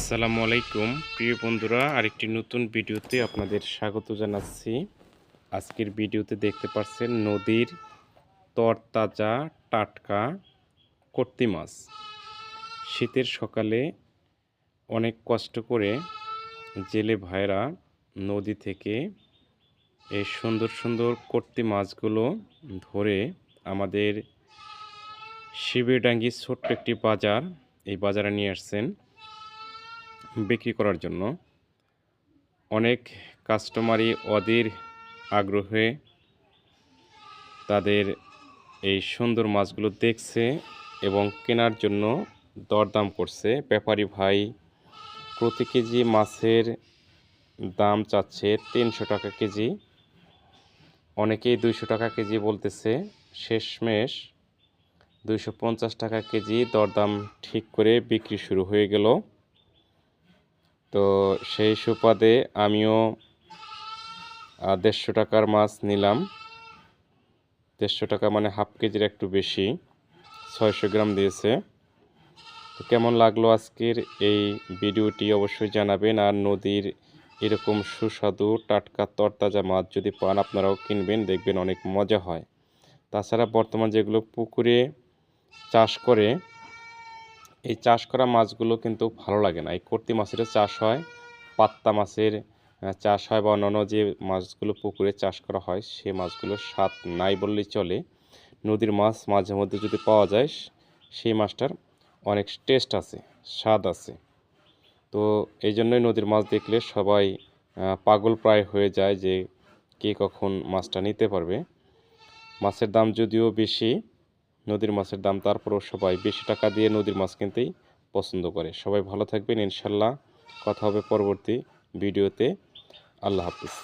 আসসালামু আলাইকুম। প্রিয় বন্ধুরা, আরেকটি নতুন ভিডিওতে আপনাদের স্বাগত জানাচ্ছি। আজকের ভিডিওতে দেখতে পাচ্ছেন নদীর তরতাজা টাটকা কর্তি মাছ। শীতের সকালে অনেক কষ্ট করে জেলে ভাইরা নদী থেকে এই সুন্দর সুন্দর কর্তি মাছগুলো ধরে আমাদের শিবেডাঙ্গি ছোট্ট একটি বাজার, এই বাজারে নিয়ে আসছেন। বিক্রি করার জন্য অনেক কাস্টমারই অধীর আগ্রহে তাদের এই সুন্দর মাছগুলো দেখছে এবং কেনার জন্য দরদাম করছে। ব্যাপারী ভাই প্রতি কেজি মাছের দাম চাচ্ছে তিনশো টাকা কেজি। অনেকেই দুইশো টাকা কেজি বলতেছে। শেষমেশ দুইশো পঞ্চাশ টাকা কেজি দরদাম ঠিক করে বিক্রি শুরু হয়ে গেল। তো সেই সুপাদে আমিও দেড়শো টাকার মাছ নিলাম। দেড়শো টাকা মানে হাফ কেজির একটু বেশি, ছয়শো গ্রাম দিয়েছে। তো কেমন লাগল আজকের এই ভিডিওটি অবশ্যই জানাবেন। আর নদীর এরকম সুস্বাদু টাটকা তরতাজা মাছ যদি পান, আপনারাও কিনবেন, দেখবেন অনেক মজা হয়। তাছাড়া বর্তমান যেগুলো পুকুরে চাষ করে এই চাষ করা মাছগুলো কিন্তু ভালো লাগে না। এই কর্তি মাছেরও চাষ হয়, পাত্তা মাছের চাষ হয় বা অন্যান্য যে মাছগুলো পুকুরে চাষ করা হয়, সে মাছগুলোর স্বাদ নাই বললেই চলে। নদীর মাছ মাঝে মধ্যে যদি পাওয়া যায়, সেই মাছটার অনেক টেস্ট আছে, স্বাদ আছে। তো এই জন্যই নদীর মাছ দেখলে সবাই পাগল প্রায় হয়ে যায় যে কে কখন মাছটা নিতে পারবে। মাছের দাম যদিও বেশি নদীর মাছের দাম তারপরও সবাই বেশি টাকা দিয়ে নদীর মাছ কিনতেই পছন্দ করে। সবাই ভালো থাকবেন, ইনশাল্লাহ। কথা হবে পরবর্তী ভিডিওতে। আল্লাহ হাফিজ।